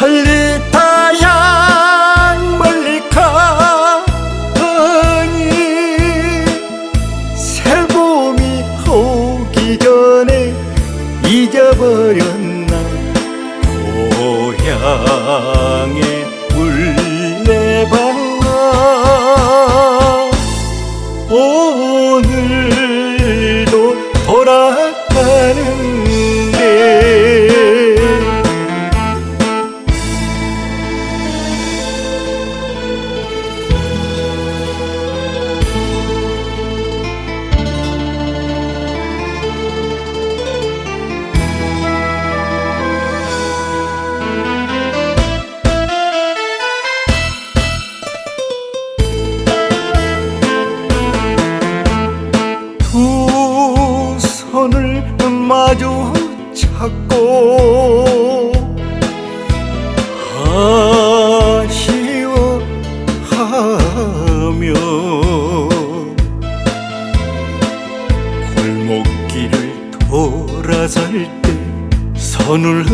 恨里 마주 찾고 아쉬워하며 골목길을 돌아설 때 손을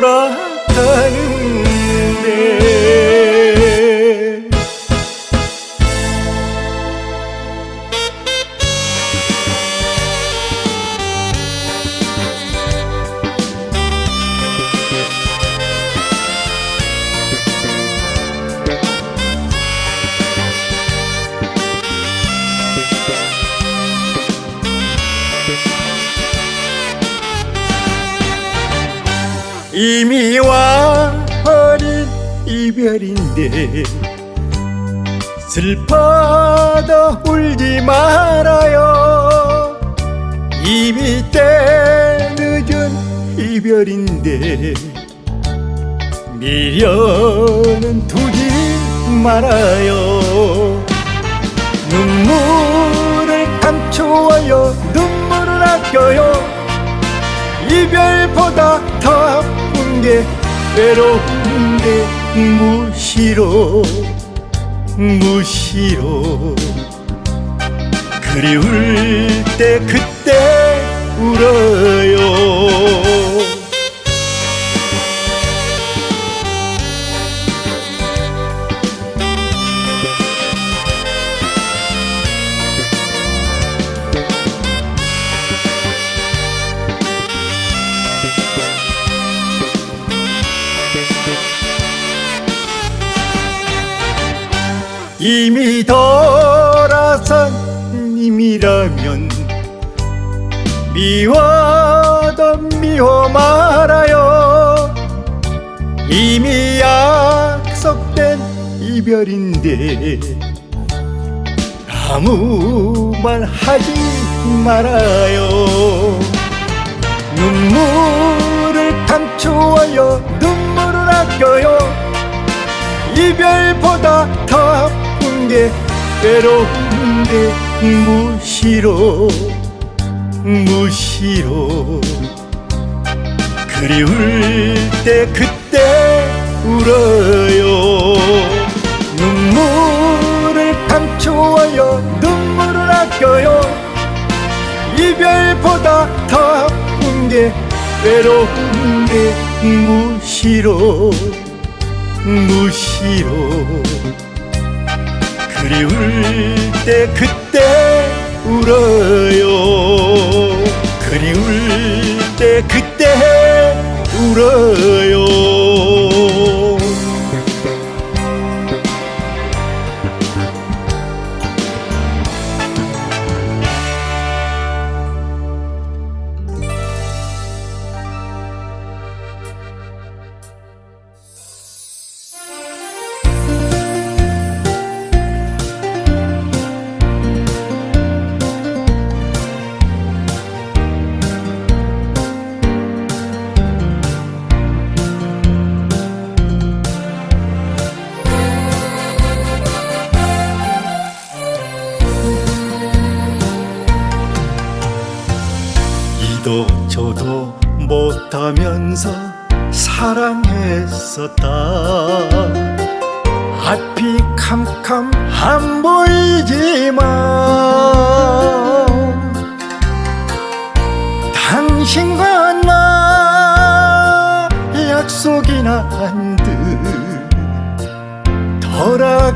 Laura. 감추어요 눈물을 아껴요. 이별보다 더 아픈 게 외로운데 무시로 무시로. 그리울 때 그때 울어요 이미 돌아선 님이라면 미워도 미워 말아요. 이미 약속된 이별인데 아무 말 하지 말아요. 눈물을 감추어요. 눈물을 아껴요. 이별보다 더 게 외로운데 무시로 무시로 그리울 때 그때 울어요. 눈물을 감추어요. 눈물을 아껴요. 이별보다 더 아픈 게 외로운데 무시로 무시로 그리울 때 그때 울어요. 그리울 때 그때 울어요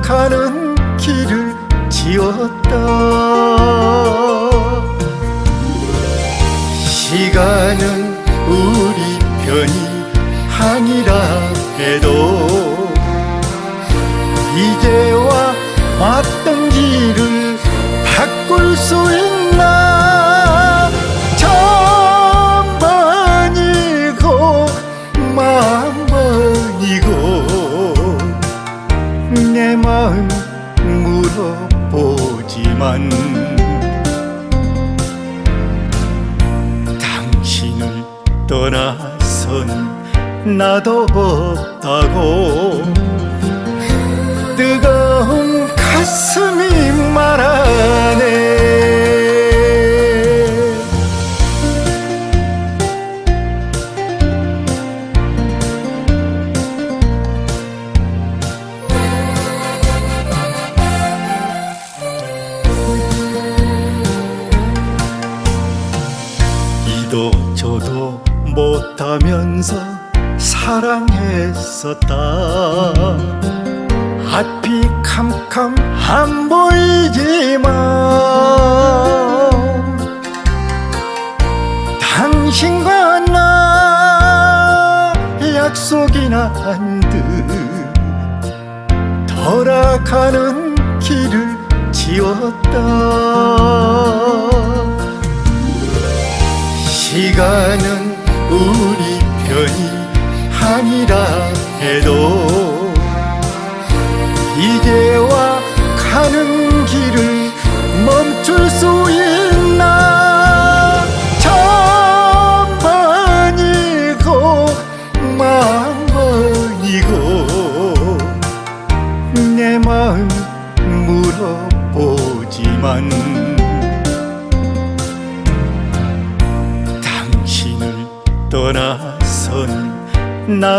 가는 길을 지었다. 시간은 우리 편이 아니라 해도 이제와 왔던 길을 바꿀 수 있나? 나도 없다고. 나는 우리 편이 아니라 해도 이제와 가는 길을 멈출 수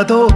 दो।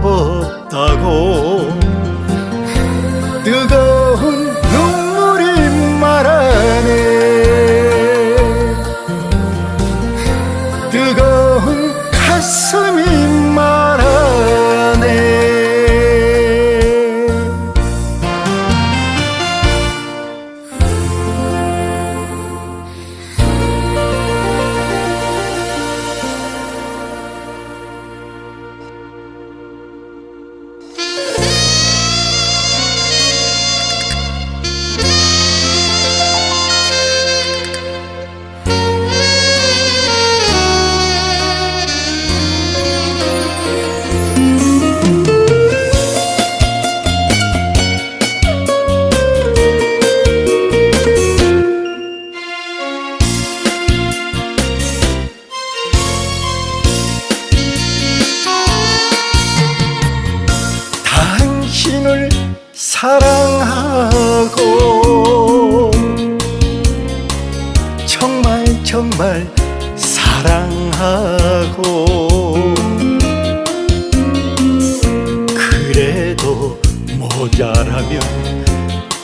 혼자라면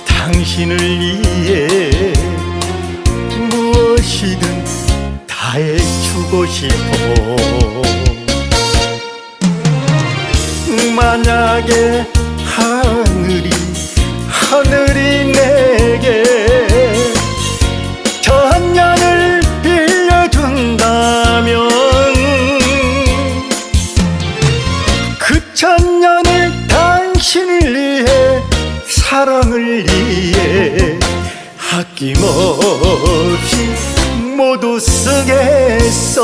당신을 위해 무엇이든 다 해주고 싶어. 만약에 하늘이 하늘이 없이 모두 쓰겠어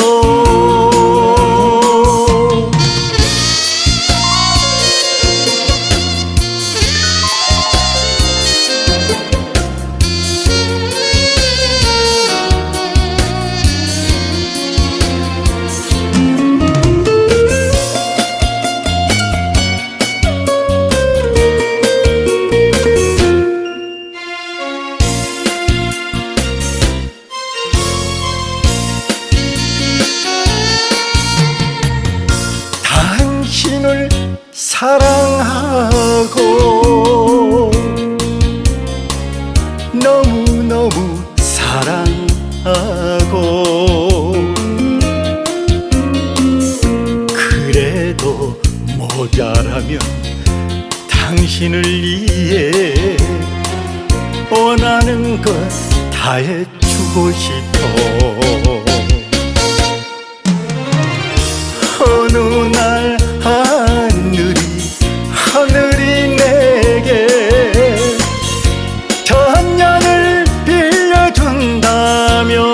년을 빌려준다면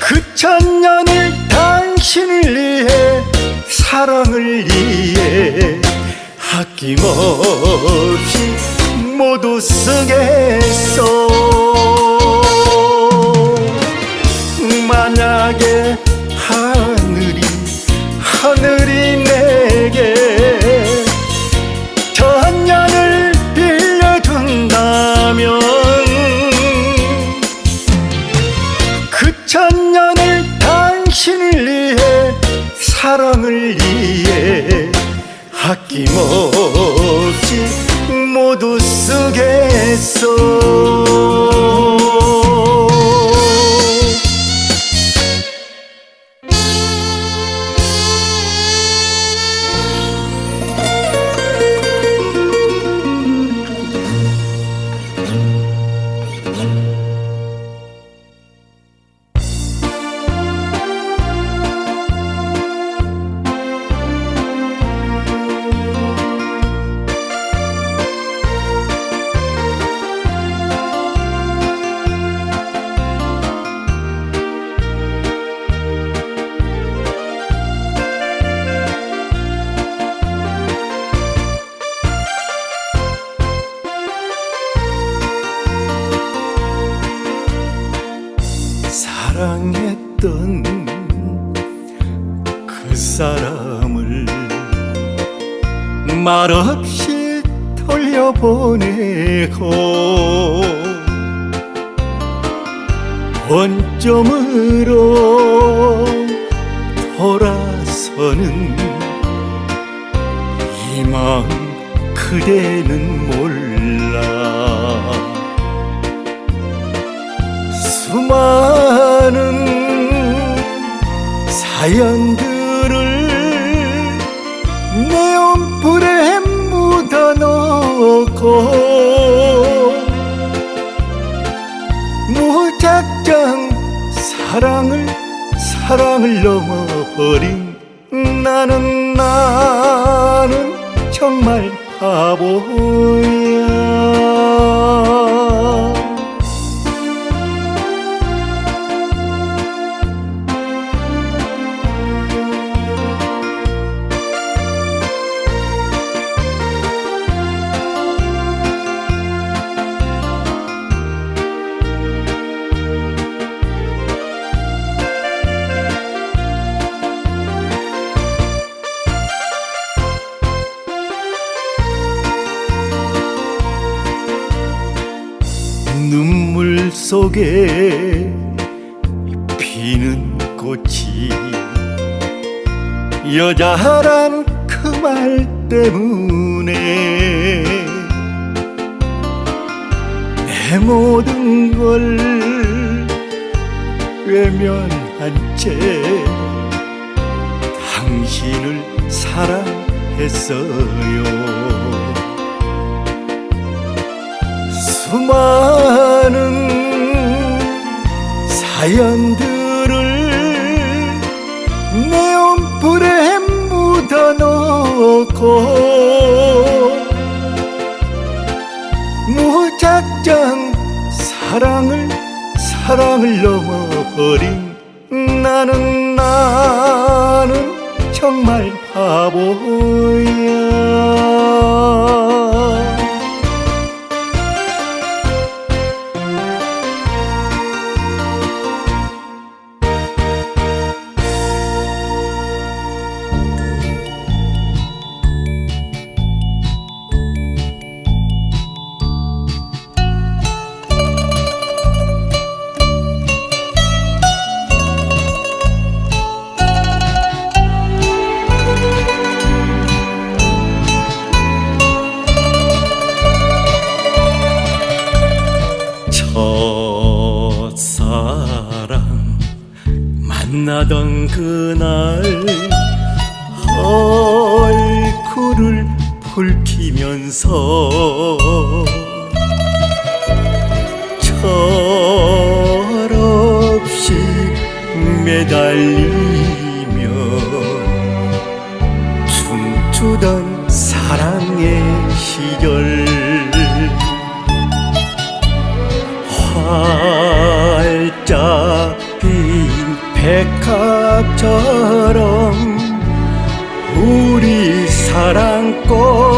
그 천년을 당신을 위해 사랑을 위해 아낌없이 모두 쓰겠어 쓰 원점으로 돌아서는 이 마음 그대는 몰라. 수많은 사연들 사랑을 넘어버린 나는 나는 정말 바보야 속에 피는 꽃이 여자란 그 말 때문에 내 모든 걸 외면한 채 당신을 사랑했어요. 사연들을 내 온불에 묻어놓고 무작정 사랑을 사랑을 넘어버린 나는 나는 정말 바보야 첫사랑 만나던 그날 얼굴을 붉히면서 철없이 매달리 활짝 핀 백합처럼 우리 사랑꽃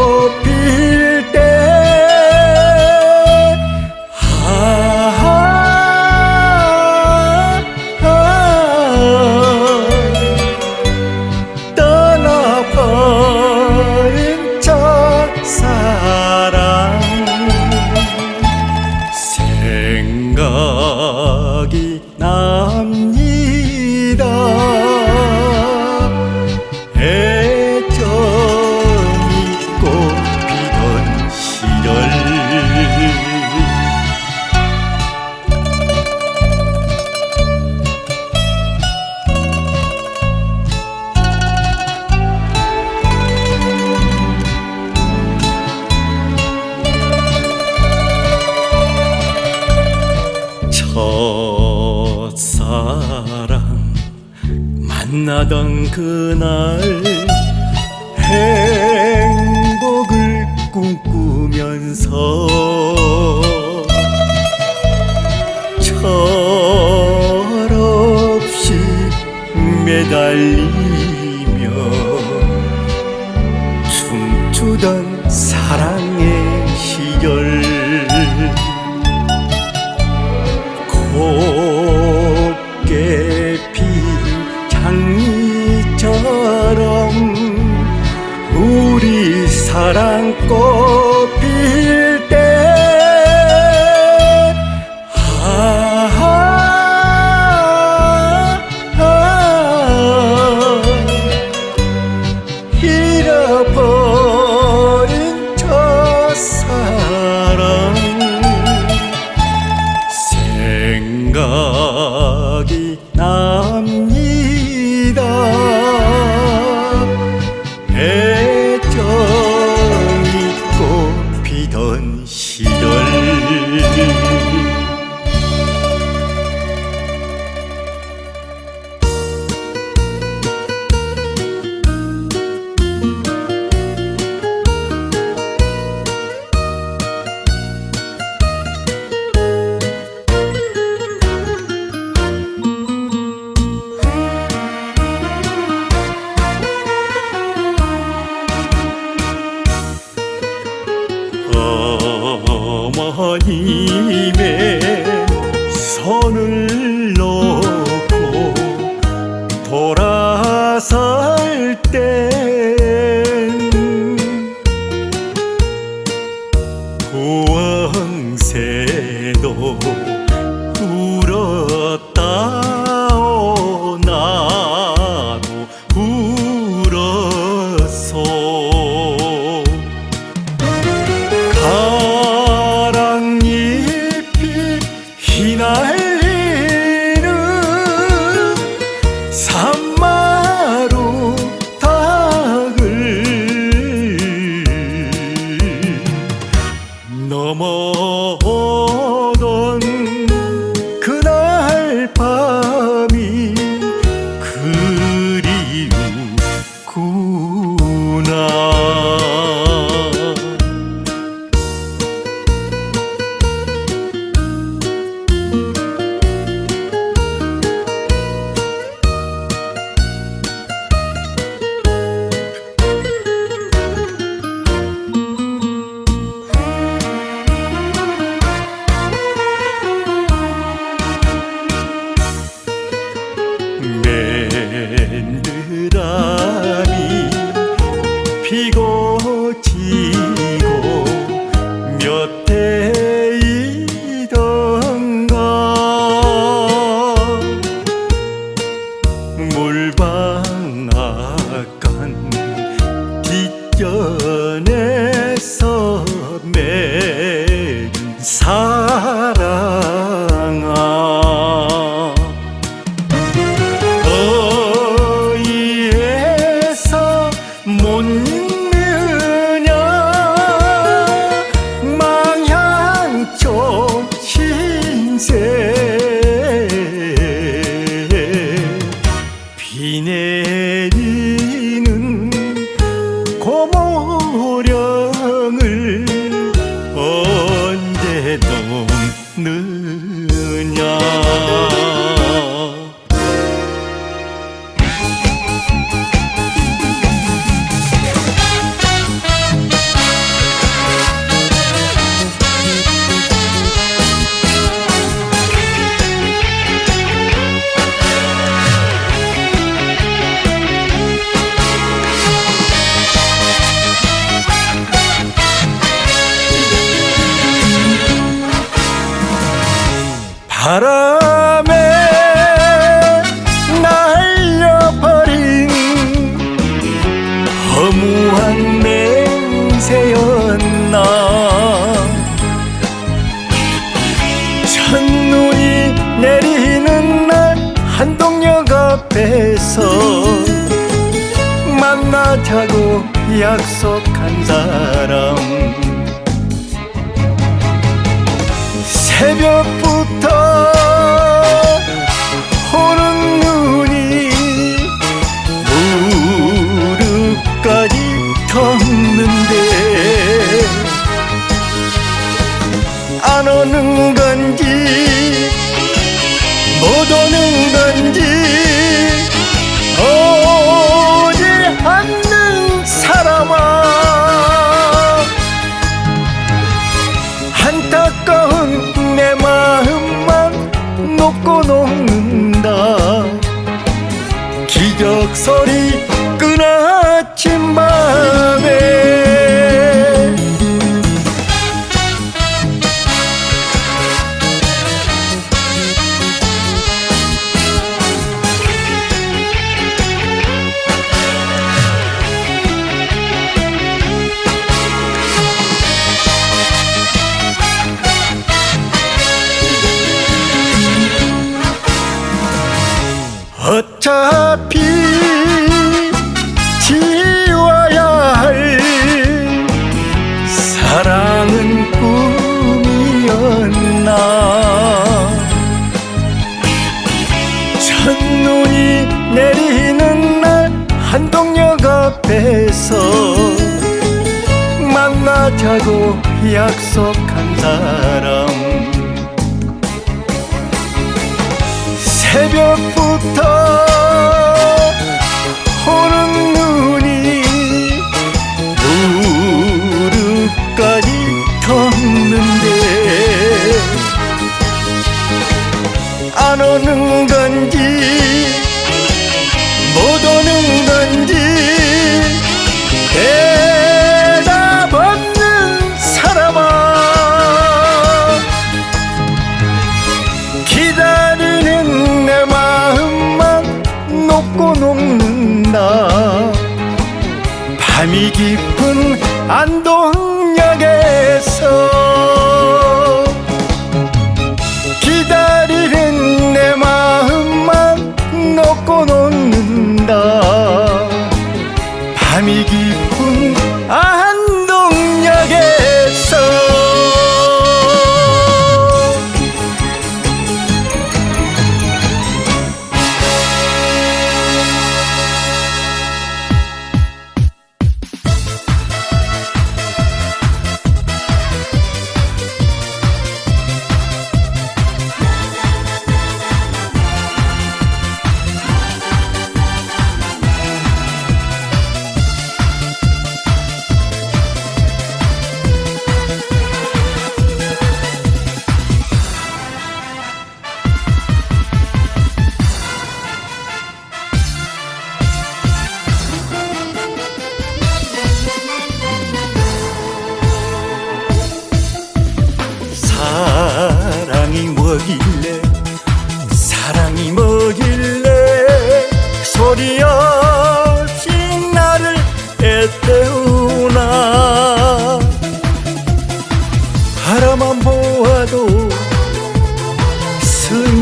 달리며 춤추던 사랑의 시절 곱게 핀 장미처럼 우리 사랑 만들어 nước 만나자고 약속한 사람. 새벽부터 소리.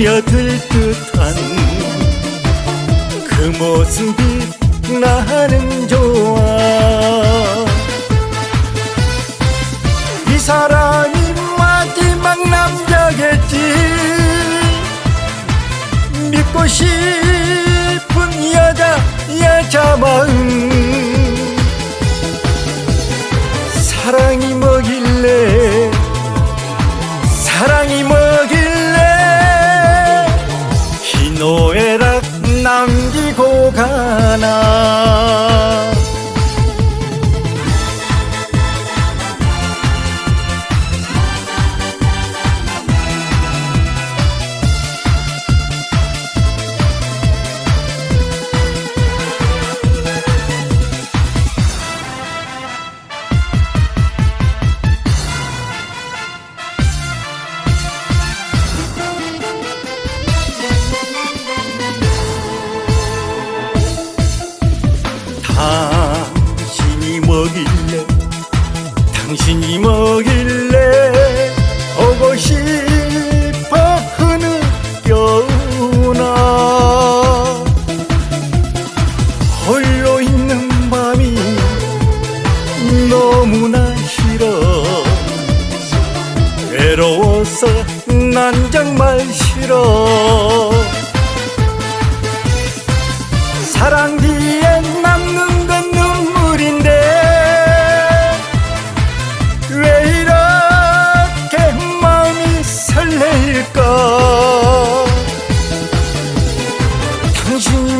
스며들 듯한 그 모습이 나는 좋아. 이 사랑이 마지막 남자겠지. 믿고 싶은 여자 여자 마음. 사랑이 뭐길래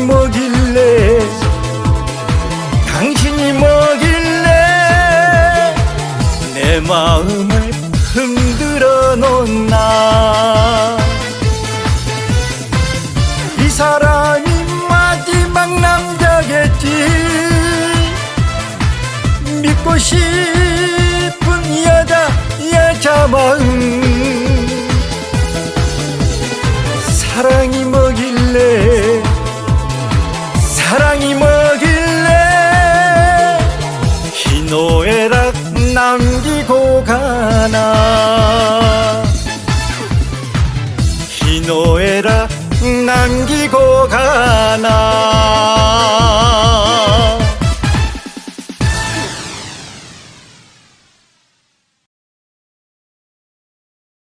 뭐길래? 당신이 뭐길래? 내 마음